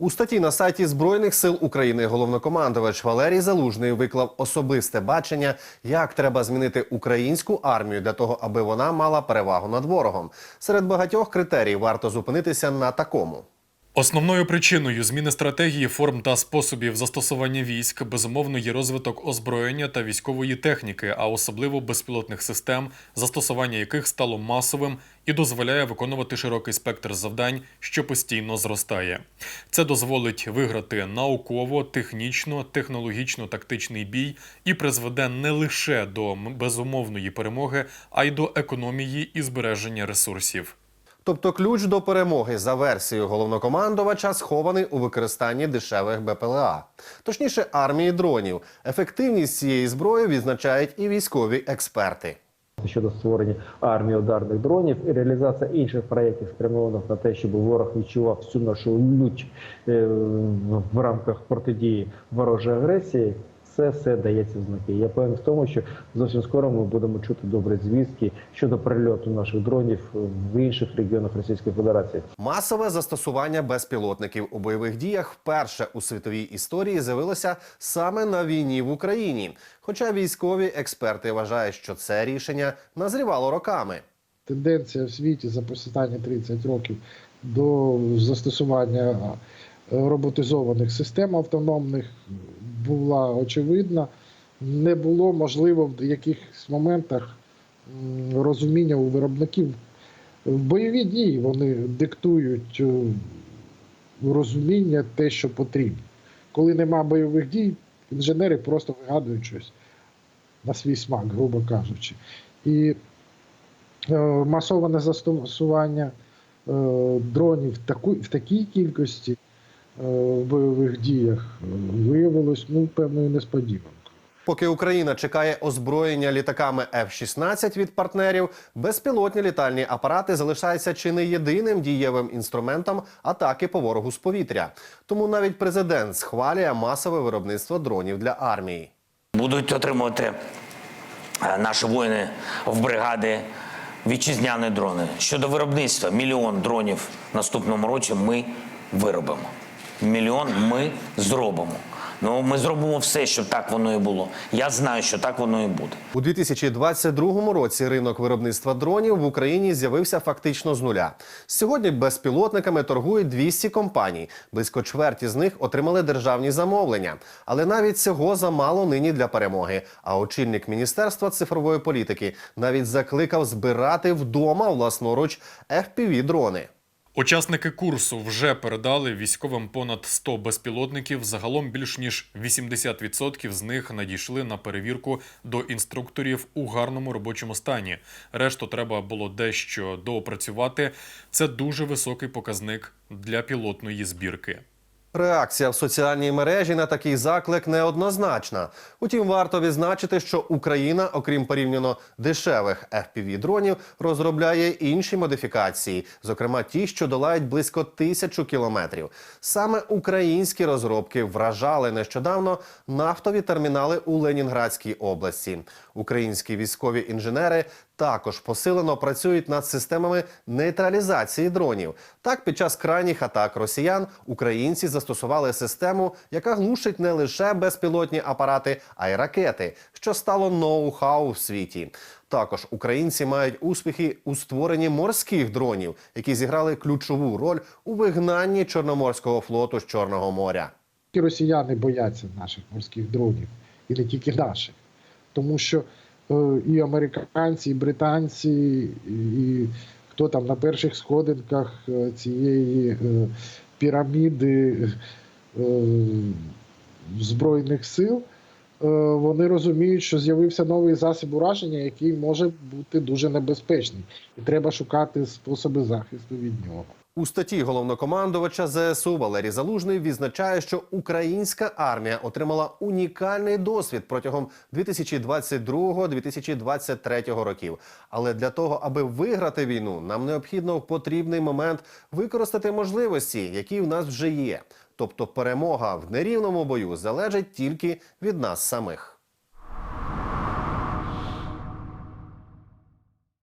У статті на сайті Збройних сил України головнокомандувач Валерій Залужний виклав особисте бачення, як треба змінити українську армію для того, аби вона мала перевагу над ворогом. Серед багатьох критерій варто зупинитися на такому. Основною причиною зміни стратегії, форм та способів застосування військ безумовно є розвиток озброєння та військової техніки, а особливо безпілотних систем, застосування яких стало масовим і дозволяє виконувати широкий спектр завдань, що постійно зростає. Це дозволить виграти науково, технічно, технологічно-тактичний бій і призведе не лише до безумовної перемоги, а й до економії і збереження ресурсів. Тобто ключ до перемоги за версією головнокомандувача схований у використанні дешевих БПЛА, точніше армії дронів. Ефективність цієї зброї відзначають і військові експерти. щодо створення армії ударних дронів і реалізація інших проєктів спрямованих на те, щоб ворог відчував всю нашу лють е, в рамках протидії ворожої агресії. Це все дається в знаки. Я певен в тому, що зовсім скоро ми будемо чути добрі звістки щодо прильоту наших дронів в інших регіонах Російської Федерації. Масове застосування безпілотників у бойових діях вперше у світовій історії з'явилося саме на війні в Україні. Хоча військові експерти вважають, що це рішення назрівало роками. тенденція в світі за останні 30 років до застосування роботизованих систем автономних була очевидна. Не було можливо в якихось моментах розуміння у виробників. В бойові дії вони диктують е, розуміння те, що потрібно. Коли нема бойових дій, інженери просто вигадують щось на свій смак, грубо кажучи. І е, масоване застосування е, дронів в, такій кількості в бойових діях е, виявилось ну, певною несподіванкою. Поки Україна чекає озброєння літаками F-16 від партнерів, безпілотні літальні апарати залишаються чи не єдиним дієвим інструментом атаки по ворогу з повітря. Тому навіть президент схвалює масове виробництво дронів для армії. Будуть отримувати е, наші воїни в бригади вітчизняні дрони. Щодо виробництва, мільйон дронів наступному році ми виробимо. Мільйон ми зробимо. Ну, ми зробимо все, щоб так воно і було. Я знаю, що так воно і буде. У 2022 році ринок виробництва дронів в Україні з'явився фактично з нуля. Сьогодні безпілотниками торгують 200 компаній. Близько чверті з них отримали державні замовлення. Але навіть цього замало нині для перемоги. А очільник міністерства цифрової політики навіть закликав збирати вдома власноруч fpv дрони. Учасники курсу вже передали військовим понад 100 безпілотників. Загалом більш ніж 80% з них надійшли на перевірку до інструкторів у гарному робочому стані. Решту треба було дещо доопрацювати. Це дуже високий показник для пілотної збірки. Реакція в соціальній мережі на такий заклик неоднозначна. Утім, варто відзначити, що Україна, окрім порівняно дешевих fpv дронів, розробляє інші модифікації, зокрема ті, що долають близько тисячу кілометрів. Саме українські розробки вражали нещодавно нафтові термінали у Ленінградській області. Українські військові інженери також посилено працюють над системами нейтралізації дронів. Так, під час крайніх атак росіян українці застосували систему, яка глушить не лише безпілотні апарати, а й ракети, що стало ноу-хау в світі. Також українці мають успіхи у створенні морських дронів, які зіграли ключову роль у вигнанні Чорноморського флоту з Чорного моря. Росіяни бояться наших морських дронів, і не тільки наших. Тому що і американці, і британці, і хто там на перших сходинках е, цієї е, піраміди е, Збройних сил, е, вони розуміють, що з'явився новий засіб ураження, який може бути дуже небезпечний. І треба шукати способи захисту від нього. У статті головнокомандувача ЗСУ Валерій Залужний відзначає, що українська армія отримала унікальний досвід протягом 2022-2023 років. Але для того, аби виграти війну, нам необхідно в потрібний момент використати можливості, які в нас вже є. Тобто, перемога в нерівному бою залежить тільки від нас самих.